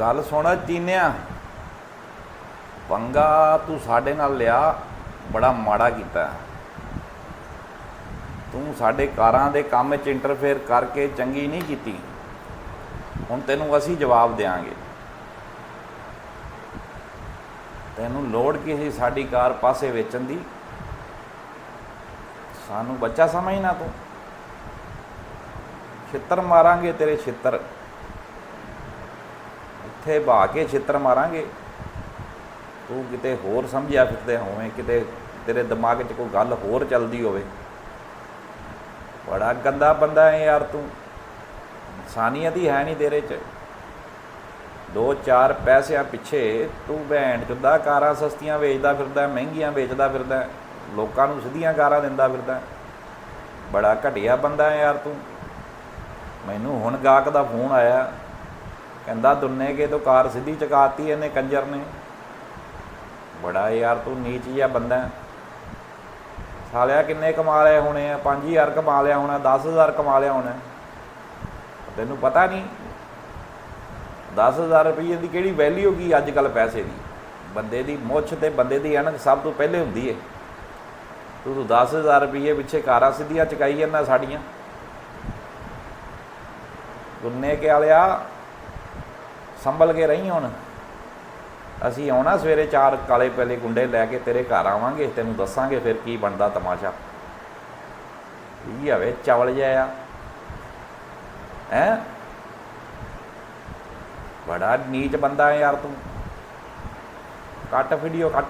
ਗੱਲ ਸੁਣ ਚੀਨਿਆ। ਪੰਗਾ ਤੂੰ ਸਾਡੇ ਨਾਲ ਲਿਆ, ਬੜਾ ਮਾੜਾ ਕੀਤਾ। ਤੂੰ ਸਾਡੇ ਕਾਰਾਂ ਦੇ ਕੰਮ 'ਚ ਇੰਟਰਫੇਅਰ ਕਰਕੇ ਚੰਗੀ ਨਹੀਂ ਕੀਤੀ। ਹੁਣ ਤੈਨੂੰ ਅਸੀਂ ਜਵਾਬ ਦੇਾਂਗੇ ਤੈਨੂੰ ਲੋੜ ਕੀ ਸੀ ਸਾਡੀ ਕਾਰ ਪਾਸੇ ਵੇਚਣ ਦੀ? ਸਾਨੂੰ ਬੱਚਾ ਸਮਝਣਾ ਤੂੰ। ਛਿੱਤਰ ਮਾਰਾਂਗੇ ਤੇਰੇ ਛਿੱਤਰ। ਇੱਥੇ ਬਾ ਕੇ ਛਿੱਤਰ ਮਾਰਾਂਗੇ। ਤੂੰ ਕਿਤੇ ਹੋਰ ਸਮਝਿਆ ਫਿਰਦੇ ਹੋਵੇਂ, ਕਿਤੇ ਤੇਰੇ ਦਿਮਾਗ 'ਚ ਕੋਈ ਗੱਲ ਹੋਰ ਚੱਲਦੀ ਹੋਵੇ। ਬੜਾ ਗੰਦਾ ਬੰਦਾ ਹੈ ਯਾਰ ਤੂੰ। ਇਨਸਾਨੀਅਤ ਹੀ ਹੈ ਨਹੀਂ ਤੇਰੇ 'ਚ। ਦੋ ਚਾਰ ਪੈਸਿਆਂ ਪਿੱਛੇ ਤੂੰ ਭੈਣ ਚੁੱਦਾ ਕਾਰਾਂ ਸਸਤੀਆਂ ਵੇਚਦਾ ਫਿਰਦਾ, ਮਹਿੰਗੀਆਂ ਵੇਚਦਾ ਫਿਰਦਾ, ਲੋਕਾਂ ਨੂੰ ਸਿੱਧੀਆਂ ਕਾਰਾਂ ਦਿੰਦਾ ਫਿਰਦਾ। ਬੜਾ ਘਟੀਆ ਬੰਦਾ ਹੈ ਯਾਰ ਤੂੰ। ਮੈਨੂੰ ਹੁਣ ਗਾਹਕ ਦਾ ਫੋਨ ਆਇਆ। ਕਹਿੰਦਾ, ਦੁੰਨੇ ਕੇ ਤੋਂ ਕਾਰ ਸਿੱਧੀ ਚਕਾਤੀ ਇਹਨੇ ਕੰਜਰ ਨੇ। ਬੜਾ ਯਾਰ ਤੂੰ ਨੀਚ ਜਿਹਾ ਬੰਦਾ ਸਾਲਿਆ ਕਿੰਨੇ ਕਮਾ ਲਏ ਹੋਣੇ ਆ? 5000 ਕਮਾ ਲਿਆ ਹੋਣਾ 10000 ਕਮਾ ਲਿਆ ਹੋਣਾ। ਤੈਨੂੰ ਪਤਾ ਨਹੀਂ 10000 ਰੁਪਏ ਦੀ ਕਿਹੜੀ ਵੈਲਿਊ ਕੀ ਅੱਜ ਕੱਲ ਪੈਸੇ ਦੀ? ਬੰਦੇ ਦੀ ਮੁੱਛ ਤੇ ਬੰਦੇ ਦੀ ਅਣਖ ਸਭ ਤੋਂ ਪਹਿਲੇ ਹੁੰਦੀ ਏ। ਤੂੰ ਤੂੰ 10000 ਰੁਪਏ ਪਿੱਛੇ ਕਾਰਾਂ ਸਿੱਧੀਆਂ ਚਕਾਈ ਜਾਂਦਾ ਸਾਡੀਆਂ। ਗੁੰਨੇ ਕੇ ਵਾਲਿਆ ਸੰਭਲ ਕੇ ਰਹੀ ਹੁਣ। ਅਸੀਂ ਆਉਣਾ ਸਵੇਰੇ ਚਾਰ ਕਾਲੇ ਪਹਿਲੇ ਗੁੰਡੇ ਲੈ ਕੇ ਤੇਰੇ ਘਰ ਆਵਾਂਗੇ, ਤੈਨੂੰ ਦੱਸਾਂਗੇ ਫਿਰ ਕੀ ਬਣਦਾ ਤਮਾਸ਼ਾ। ਇਹ ਹਵੇ ਚਵਲ ਜਿਹਾ ਹੈ? ਬੜਾ ਨੀਚ ਬੰਦਾ ਹੈ ਯਾਰ ਤੂੰ। ਕੱਟ ਵੀਡੀਓ ਕੱਟ